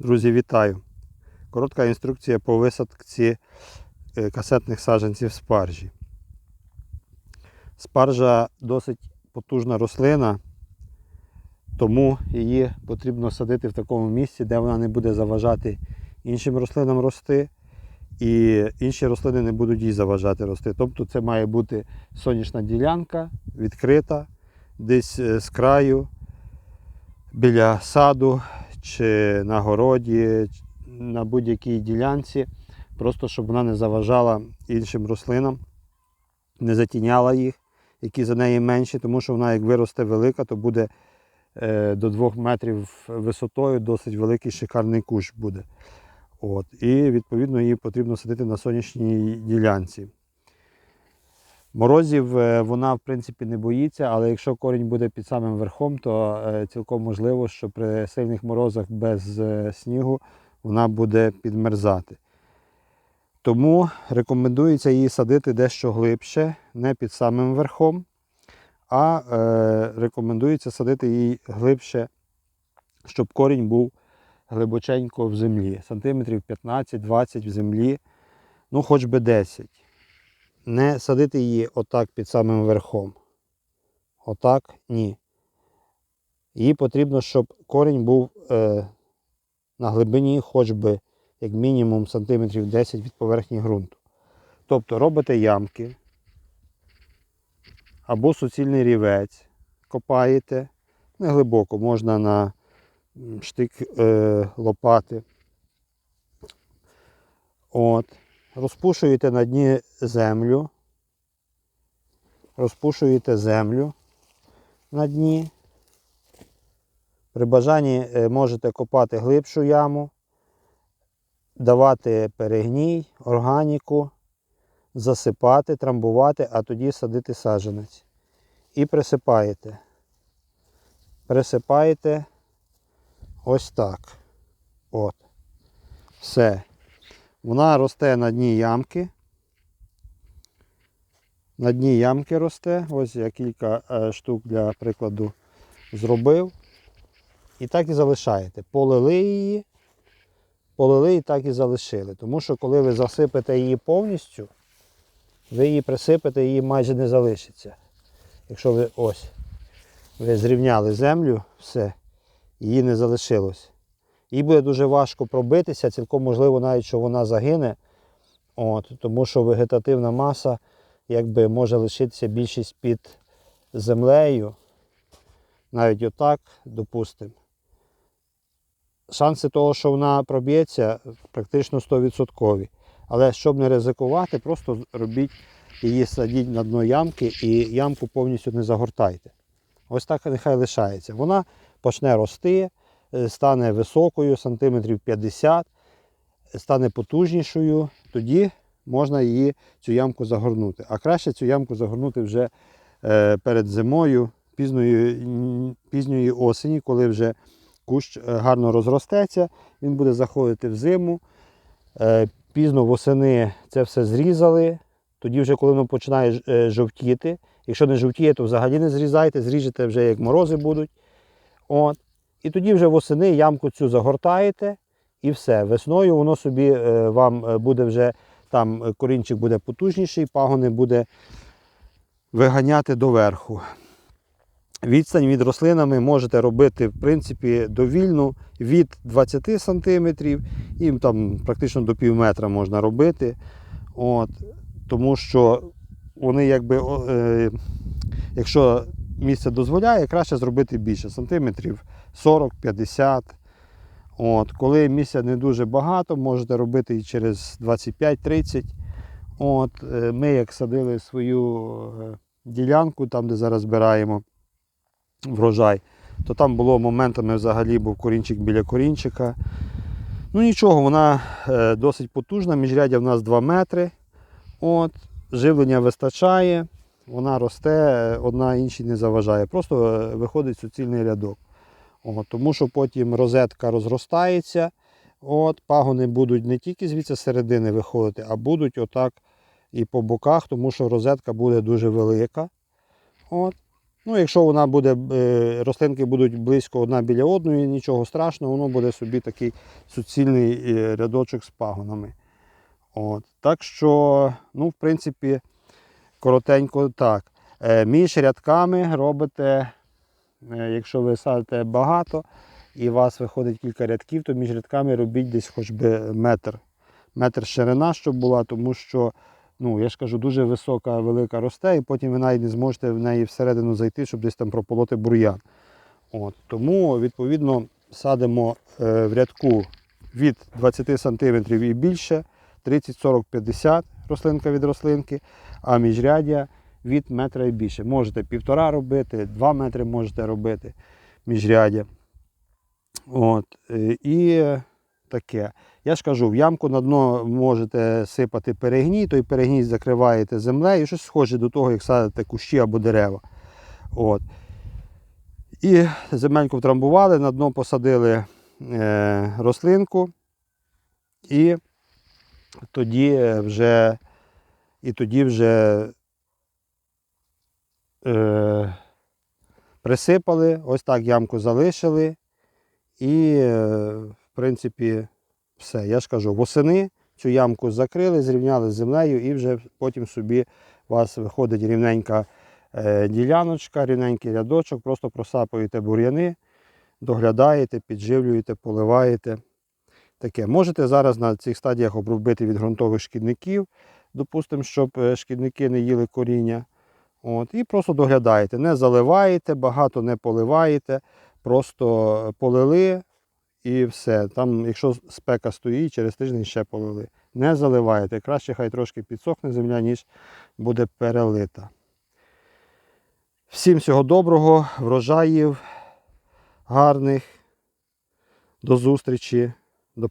Друзі, вітаю! Коротка інструкція по висадці е, касетних саджанців спаржі. Спаржа досить потужна рослина, тому її потрібно садити в такому місці, де вона не буде заважати іншим рослинам рости, і інші рослини не будуть їй заважати рости. Тобто це має бути сонячна ділянка, відкрита, десь е, з краю, біля саду чи на городі, на будь-якій ділянці, просто щоб вона не заважала іншим рослинам, не затіняла їх, які за неї менші, тому що вона, як виросте велика, то буде е, до 2 метрів висотою, досить великий шикарний кущ буде. От. І відповідно її потрібно садити на сонячній ділянці. Морозів е, вона в принципі не боїться, але якщо корінь буде під самим верхом, то е, цілком можливо, що при сильних морозах без е, снігу вона буде підмерзати. Тому рекомендується її садити дещо глибше, не під самим верхом, а рекомендується садити її глибше, щоб корінь був глибоченько в землі, сантиметрів 15-20 в землі, ну хоч би 10 не садити її отак під самим верхом. Отак ні. Їй потрібно, щоб корінь був е, на глибині хоч би як мінімум сантиметрів 10 від поверхні ґрунту. Тобто робите ямки або суцільний рівець, копаєте не глибоко, можна на штик е, лопати. От. Розпушуєте на дні землю. Розпушуєте землю на дні. При бажанні е, можете копати глибшу яму, давати перегній, органіку, засипати, трамбувати, а тоді садити саджанець. І присипаєте. Присипаєте ось так. От. Все. Вона росте на дні ямки. На дні ямки росте. Ось я кілька е, штук для прикладу зробив. І так і залишаєте. Полили її, полили і так і залишили. Тому що коли ви засипете її повністю, ви її присипете, її майже не залишиться. Якщо ви ось, ви зрівняли землю, все, її не залишилось. Їй буде дуже важко пробитися, цілком можливо навіть, що вона загине, От, тому що вегетативна маса якби, може лишитися більшість під землею. Навіть отак, допустимо. Шанси того, що вона проб'ється, практично 100%. Але щоб не ризикувати, просто робіть її садіть на дно ямки і ямку повністю не загортайте. Ось так нехай лишається. Вона почне рости, стане високою, сантиметрів 50, стане потужнішою, тоді можна її цю ямку загорнути. А краще цю ямку загорнути вже е, перед зимою, пізньої, пізньої осені, коли вже кущ е, гарно розростеться, він буде заходити в зиму. Е, Пізно восени це все зрізали. Тоді, вже коли воно починає е, жовтіти, якщо не жовтіє, то взагалі не зрізайте, зріжете вже як морози будуть. От. І тоді вже восени ямку цю загортаєте і все. Весною воно собі е, вам е, буде вже там е, корінчик буде потужніший, пагони буде виганяти доверху. Відстань від рослинами можете робити в принципі довільну від 20 см і там практично до пів метра можна робити. От, тому що вони якби, е, якщо місце дозволяє, краще зробити більше сантиметрів 40-50. От, коли місця не дуже багато, можете робити і через 25-30. От, е, ми як садили свою е, ділянку, там де зараз збираємо врожай, то там було моментами взагалі був корінчик біля корінчика. Ну нічого, вона е, досить потужна, міжрядя в нас 2 метри. От, живлення вистачає, вона росте, одна іншій не заважає. Просто е, виходить суцільний рядок. От, тому що потім розетка розростається, от, пагони будуть не тільки звідси середини виходити, а будуть отак і по боках, тому що розетка буде дуже велика. От. Ну, якщо вона буде, е, рослинки будуть близько одна біля одної, нічого страшного, воно буде собі такий суцільний е, рядочок з пагонами. От. Так що, ну, в принципі, коротенько так. Е, Між рядками робите, е, якщо ви садите багато і у вас виходить кілька рядків, то між рядками робіть десь хоч би метр. Метр ширина, щоб була, тому що, ну, я ж кажу, дуже висока, велика росте, і потім ви навіть не зможете в неї всередину зайти, щоб десь там прополоти бур'ян. От. Тому, відповідно, садимо е, в рядку від 20 см і більше, 30, 40, 50 рослинка від рослинки, а міжряддя від метра і більше. Можете півтора робити, 2 метри можете робити міжряддя. От. е, І таке. Я ж кажу, в ямку на дно можете сипати перегній, той перегній закриваєте землею, щось схоже до того, як садите кущі або дерева. От. І земельку втрамбували, на дно посадили е, рослинку, і тоді вже, і тоді вже е, присипали, ось так ямку залишили. І, е, в принципі, все. Я ж кажу, восени цю ямку закрили, зрівняли з землею, і вже потім собі у вас виходить рівненька е, діляночка, рівненький рядочок, просто просапуєте бур'яни, доглядаєте, підживлюєте, поливаєте. Таке. Можете зараз на цих стадіях обробити від ґрунтових шкідників, допустимо, щоб е, шкідники не їли коріння. От, і просто доглядаєте. Не заливаєте, багато не поливаєте, просто полили і все. Там, якщо спека стоїть, через тиждень ще полили. Не заливаєте. Краще хай трошки підсохне земля, ніж буде перелита. Всім всього доброго, врожаїв, гарних. До зустрічі. До.